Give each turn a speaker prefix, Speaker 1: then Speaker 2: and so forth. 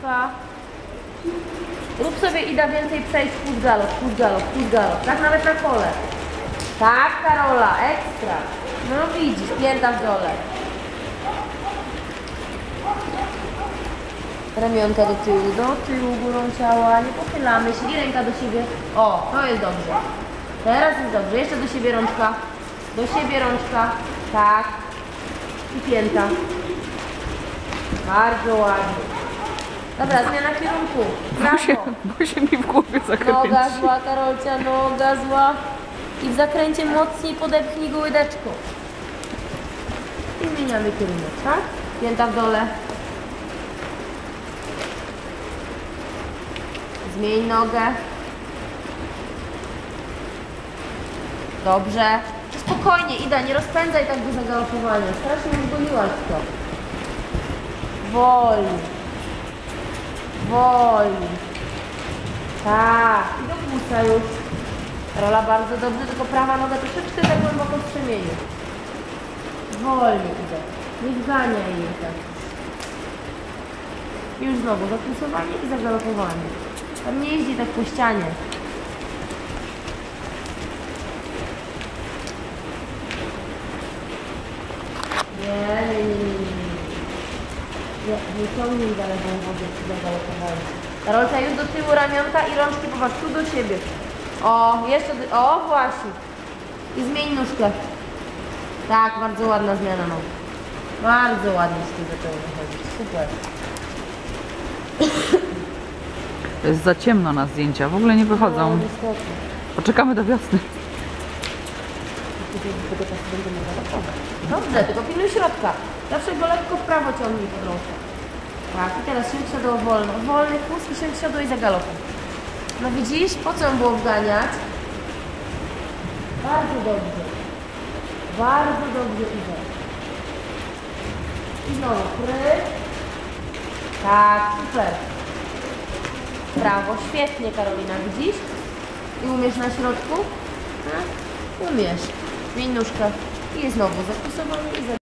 Speaker 1: nóżka. Rób sobie Ida więcej przejść, puść galop, puść galop, puść galop. Tak nawet na kole. Tak, Karola, ekstra. No widzisz, pięta w dole. Ramionka do tyłu, do tyłu, górą ciała, nie pochylamy się i ręka do siebie. O, to jest dobrze. Teraz jest dobrze. Jeszcze do siebie rączka. Do siebie rączka. Tak. I pięta. Bardzo ładnie. Dobra, zmiana kierunku.
Speaker 2: Bo się, bo się mi w głowie zakręci.
Speaker 1: Noga zła, Karolcia, noga zła. I w zakręcie mocniej podepchnij go łydeczką. I zmieniamy kierunek, tak? Pięta w dole. Zmień nogę. Dobrze. Spokojnie, Ida, nie rozpędzaj tak do zagalopowania. Strasznie mnie zgoniłaś to. Wolniej. Wolniej. Tak, i do płuca już. Rola bardzo dobrze, tylko prawa noga troszeczkę za głęboko w strzemieniu. Wolniej idę. Nie wganiaj jej tak. Już znowu zapulsowanie i zagalopowanie. Tam nie jeździ tak po ścianie. Nie, nie, nie, nie, nie. Nie, ciągnij za lewą wodę przy zagalopowaniu. Karolka już do tyłu ramionka i rączki popatrz tu do siebie. O, jeszcze, do, o właśnie. I zmień nóżkę. Tak, bardzo ładna zmiana nóg. Bardzo ładnie się tu zaczęło wychodzić. Super.
Speaker 2: To jest za ciemno na zdjęcia, w ogóle nie
Speaker 1: No,
Speaker 2: wychodzą.
Speaker 1: niestety.
Speaker 2: Poczekamy do wiosny.
Speaker 1: Dobrze, tylko pilnuj środka. Zawsze go lekko w prawo ciągnij pod rączkę. Tak, i teraz sięg siodło wolno. Wolny chłód i sięg siodło i za. No widzisz, po co ją było wganiać? Bardzo dobrze. Bardzo dobrze idzie. I znowu pryk. Tak, super. Brawo, świetnie Karolina, widzisz? I umiesz na środku? Tak? Umiesz. Nóżkę. I znowu zapisowanie i za